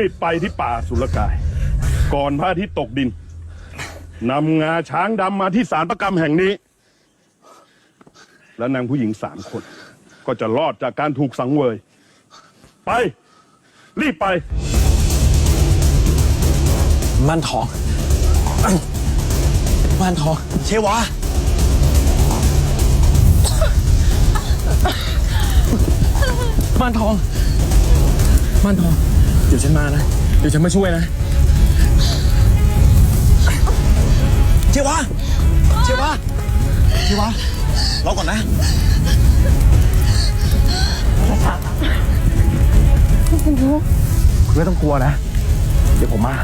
รีบไปที่ป่าสุรกาย ก่อนพระอาทิตย์ตกดินนำงาช้างดำมาที่ศาลประกรรมแห่งนี้ และนางผู้หญิงสามคน ก็จะรอดจากการถูกสังเวย ไป รีบไปม่านทองม่านทอง เชวาม่านทองม่านทอง เดี๋ยวฉันมานะ เดี๋ยวฉันมาช่วยนะ เชวะเชวะเชวะรอก่อนนะ คุณไม่ต้องกลัวนะ เดี๋ยวผมมา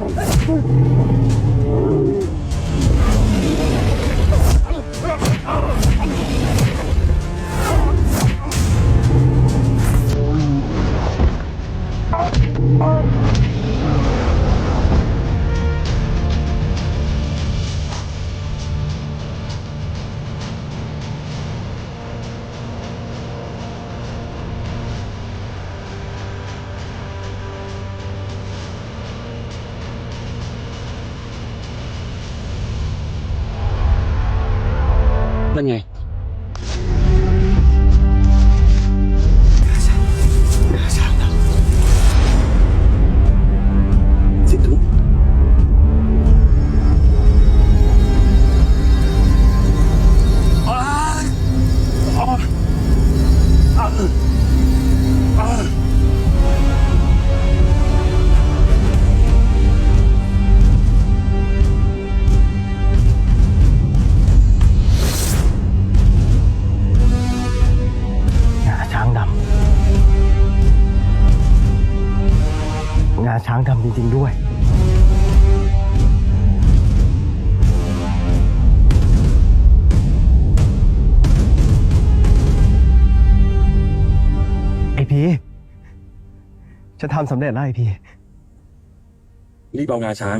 นั่ นไริง ๆ ด้วย ไอพีฉันทำสำเร็จแล้วไอพีรีบเอางาช้าง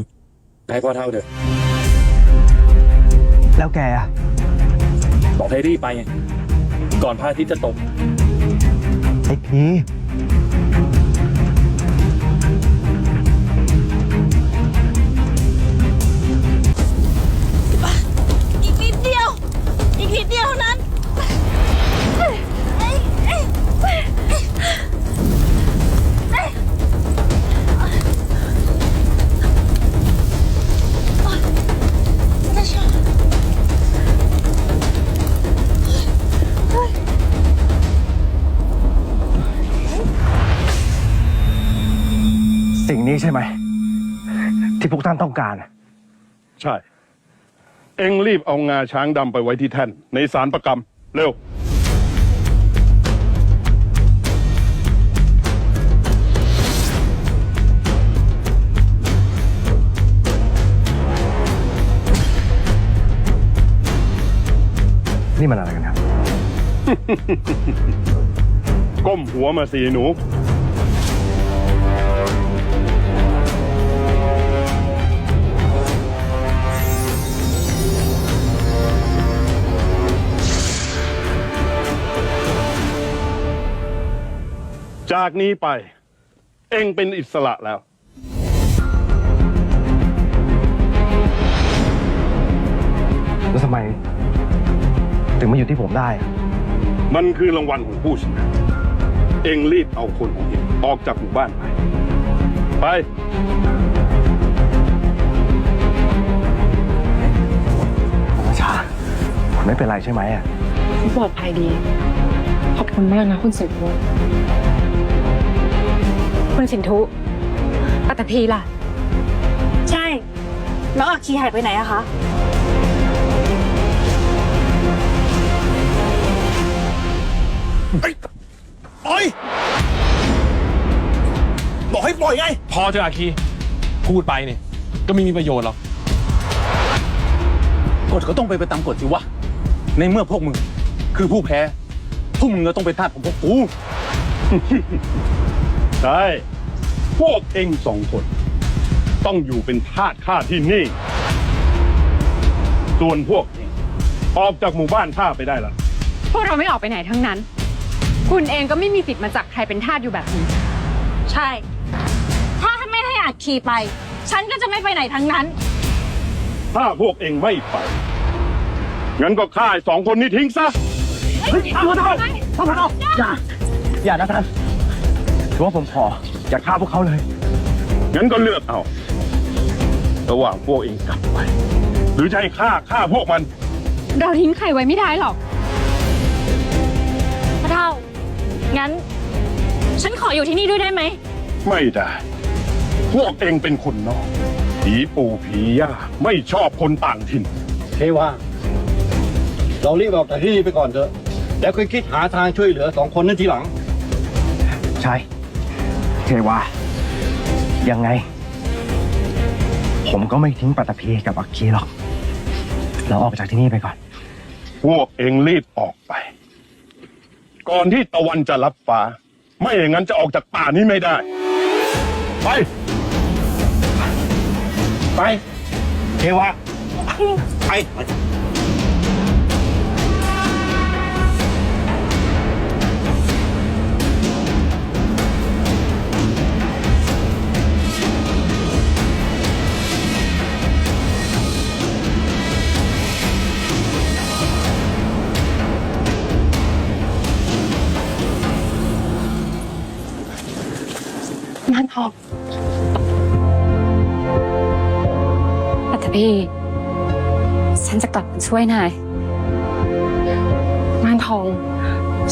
ไปให้พ่อเท่าเถอะแล้วแกอะบอกให้รีบไปไงก่อนพระอาทิตย์จะตก ไอพี นี้ใช่ไหม ที่พวกท่านต้องการ ใช่ เอ็งรีบเอางาช้างดำไปไว้ที่แท่น ในศาลประกรรม เร็ว นี่มันอะไรกันครับ ก้มหัวมาสิหนู จากนี้ไป เองเป็นอิสระแล้ว แล้วทำไม ถึงมาอยู่ที่ผมได้อะมันคือรางวัลของผู้ชนะ เองรีบเอาคนของเองออกจากหมู่บ้านไป ไปผมชาคุณไม่เป็นไรใช่ไหมอะปลอดภัยดี ขอบคุณมากนะคุณสินทุ คุณสินทุปัตตพีล่ะ ใช่แล้วอาคีหายไปไหนอะคะปล่อย บอกให้ปล่อยไง พอเถอะอาคีพูดไปเนี่ยก็ไม่มีประโยชน์หรอก กฎก็ต้องไปนไปตามกฎสิวะ ในเมื่อพวกมึง คือผู้แพ้ พวกมึงก็ต้องเป็นทาสของพวกกู ใช่ พวกเองสองคน ต้องอยู่เป็นทาสข้าที่นี่ ส่วนพวกเองออกจากหมู่บ้านข้าไปได้แล้วพวกเราไม่ออกไปไหนทั้งนั้น คุณเองก็ไม่มีสิทธิ์มาจับใครเป็นทาสอยู่แบบนี้ ใช่ ถ้าไม่ให้อาคีไป ฉันก็จะไม่ไปไหนทั้งนั้น ถ้าพวกเองไม่ไป งั้นก็ฆ่าไอ้สองคนนี้ทิ้งซะอย่านะท่านถือ ว่าผมขออย่าฆ่าพวกเขาเลย งั้นก็เลือกเอา ระหว่างพวกเองกลับไป หรือจะให้ฆ่าฆ่าพวกมัน เราทิ้งใครไว้ไม่ได้หรอกพระเท่า งั้น ฉันขออยู่ที่นี่ด้วยได้ไหม ไม่ได้ พวกเองเป็นคนนอก ผีปู่ผีย่าไม่ชอบคนต่างถิ่น เทวาเรารีบออกจากที่นี่ไปก่อนเถอะ แล้วค่อยคิดหาทางช่วยเหลือสองคนนั้นทีหลัง ใช่ เทวายังไง ผมก็ไม่ทิ้งปัตตภีกับอักคีหรอก เราออกจากที่นี่ไปก่อน พวกเองรีบออกไป ก่อนที่ตะวันจะรับฟ้า ไม่อย่างนั้นจะออกจากป่านี้ไม่ได้ ไป ไป เทวาไป พี่ ฉันจะกลับมาช่วยนายม่านทอง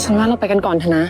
ฉันว่าเราไปกันก่อนเถอะนะ